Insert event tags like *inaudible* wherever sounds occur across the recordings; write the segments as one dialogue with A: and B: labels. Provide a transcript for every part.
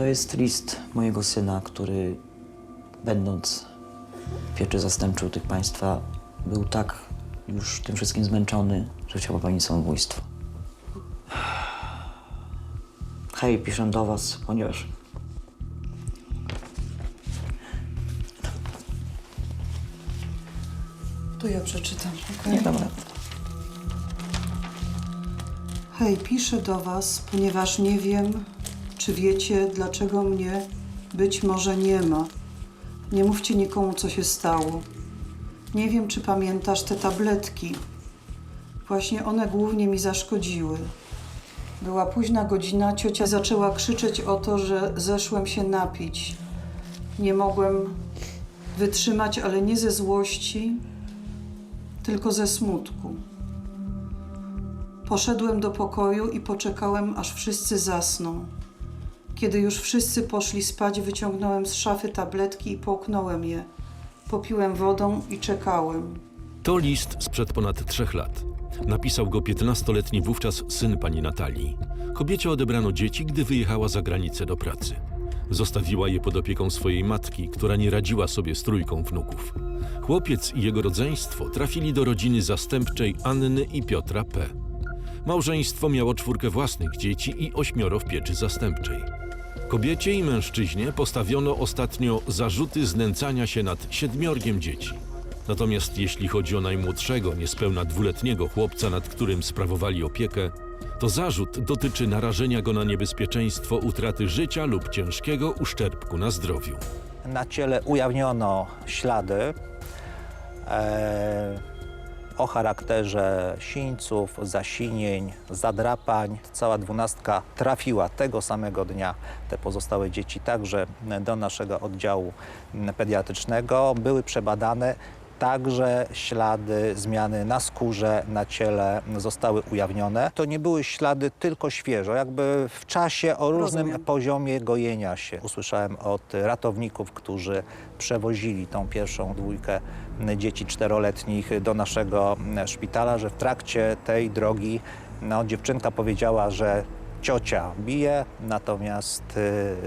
A: To jest list mojego syna, który będąc w pieczy zastępczej u tych państwa był tak już tym wszystkim zmęczony, że chciał popełnić samobójstwo. Hej, piszę do was, ponieważ
B: To ja przeczytam, okej?
A: nie dam rady.
B: Hej, piszę do Was, ponieważ nie wiem, czy wiecie, dlaczego mnie być może nie ma. Nie mówcie nikomu, co się stało. Nie wiem, czy pamiętasz te tabletki. Właśnie one głównie mi zaszkodziły. Była późna godzina, ciocia zaczęła krzyczeć o to, że zeszłem się napić. Nie mogłem wytrzymać, ale nie ze złości, tylko ze smutku. Poszedłem do pokoju i poczekałem, aż wszyscy zasną. Kiedy już wszyscy poszli spać, wyciągnąłem z szafy tabletki i połknąłem je. Popiłem wodą i czekałem.
C: To list sprzed ponad trzech lat. Napisał go 15-letni wówczas syn pani Natalii. Kobiecie odebrano dzieci, gdy wyjechała za granicę do pracy. Zostawiła je pod opieką swojej matki, która nie radziła sobie z trójką wnuków. Chłopiec i jego rodzeństwo trafili do rodziny zastępczej Anny i Piotra P. Małżeństwo miało czwórkę własnych dzieci i ośmioro w pieczy zastępczej. Kobiecie i mężczyźnie postawiono ostatnio zarzuty znęcania się nad siedmiorgiem dzieci. Natomiast jeśli chodzi o najmłodszego, niespełna dwuletniego chłopca, nad którym sprawowali opiekę, to zarzut dotyczy narażenia go na niebezpieczeństwo utraty życia lub ciężkiego uszczerbku na zdrowiu.
D: Na ciele ujawniono ślady e, o charakterze sińców, zasinień, zadrapań. Cała dwunastka trafiła tego samego dnia, te pozostałe dzieci także do naszego oddziału pediatrycznego. Były przebadane. Także ślady zmiany na skórze, na ciele zostały ujawnione. To nie były ślady tylko świeżo, jakby w czasie o różnym
B: Rozumiem.
D: poziomie gojenia się. Usłyszałem od ratowników, którzy przewozili tą pierwszą dwójkę dzieci czteroletnich do naszego szpitala, że w trakcie tej drogi no, dziewczynka powiedziała, że ciocia bije, natomiast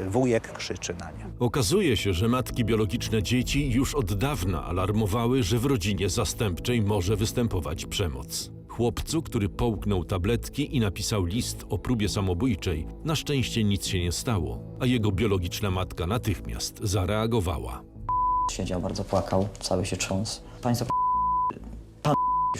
D: y, wujek krzyczy na nią.
C: Okazuje się, że matki biologiczne dzieci już od dawna alarmowały, że w rodzinie zastępczej może występować przemoc. Chłopcu, który połknął tabletki i napisał list o próbie samobójczej, na szczęście nic się nie stało, a jego biologiczna matka natychmiast zareagowała.
A: Siedział, bardzo płakał, cały się trząsł. Państwo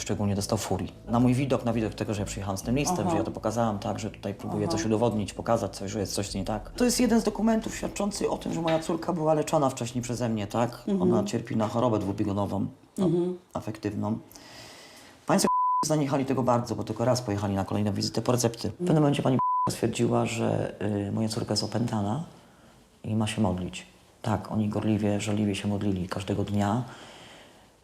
A: szczególnie dostał furii. Na mój widok, na widok tego, że ja przyjechałam z tym listem,
B: Aha.
A: że ja to pokazałam tak, że tutaj próbuję
B: Aha.
A: coś udowodnić, pokazać coś, że jest coś nie tak. To jest jeden z dokumentów świadczący o tym, że moja córka była leczona wcześniej przeze mnie, tak? Ona cierpi na chorobę dwubiegunową, no, afektywną. Państwo *laughs* zaniechali tego bardzo, bo tylko raz pojechali na kolejną wizytę po recepty. W pewnym momencie pani *laughs* stwierdziła, że y, moja córka jest opętana i ma się modlić. Tak, oni gorliwie, żarliwie się modlili każdego dnia.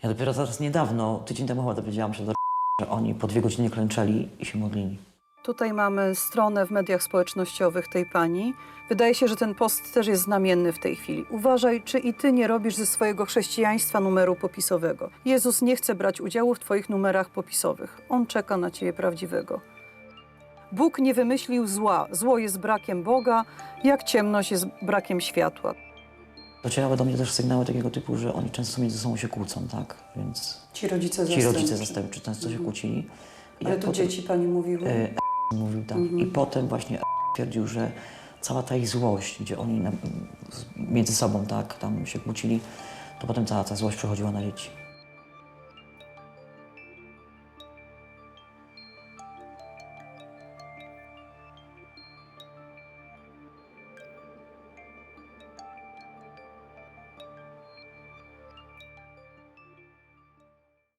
A: Ja dopiero zaraz niedawno, tydzień temu chyba dowiedziałam się, że oni po dwie godziny klęczeli i się modlili.
B: Tutaj mamy stronę w mediach społecznościowych tej pani. Wydaje się, że ten post też jest znamienny w tej chwili. Uważaj, czy i ty nie robisz ze swojego chrześcijaństwa numeru popisowego. Jezus nie chce brać udziału w twoich numerach popisowych. On czeka na ciebie prawdziwego. Bóg nie wymyślił zła. Zło jest brakiem Boga, jak ciemność jest brakiem światła.
A: Docierały do mnie też sygnały takiego typu, że oni często między sobą się kłócą, tak? Więc
B: Ci rodzice
A: ci rodzice zastępczy często się kłócili. I
B: Ale
A: jak
B: to
A: potem-
B: dzieci pani mówiły?
A: E, mówił tak. I potem właśnie twierdził, że cała ta ich złość, gdzie oni na, między sobą tak tam się kłócili, to potem cała ta złość przechodziła na dzieci.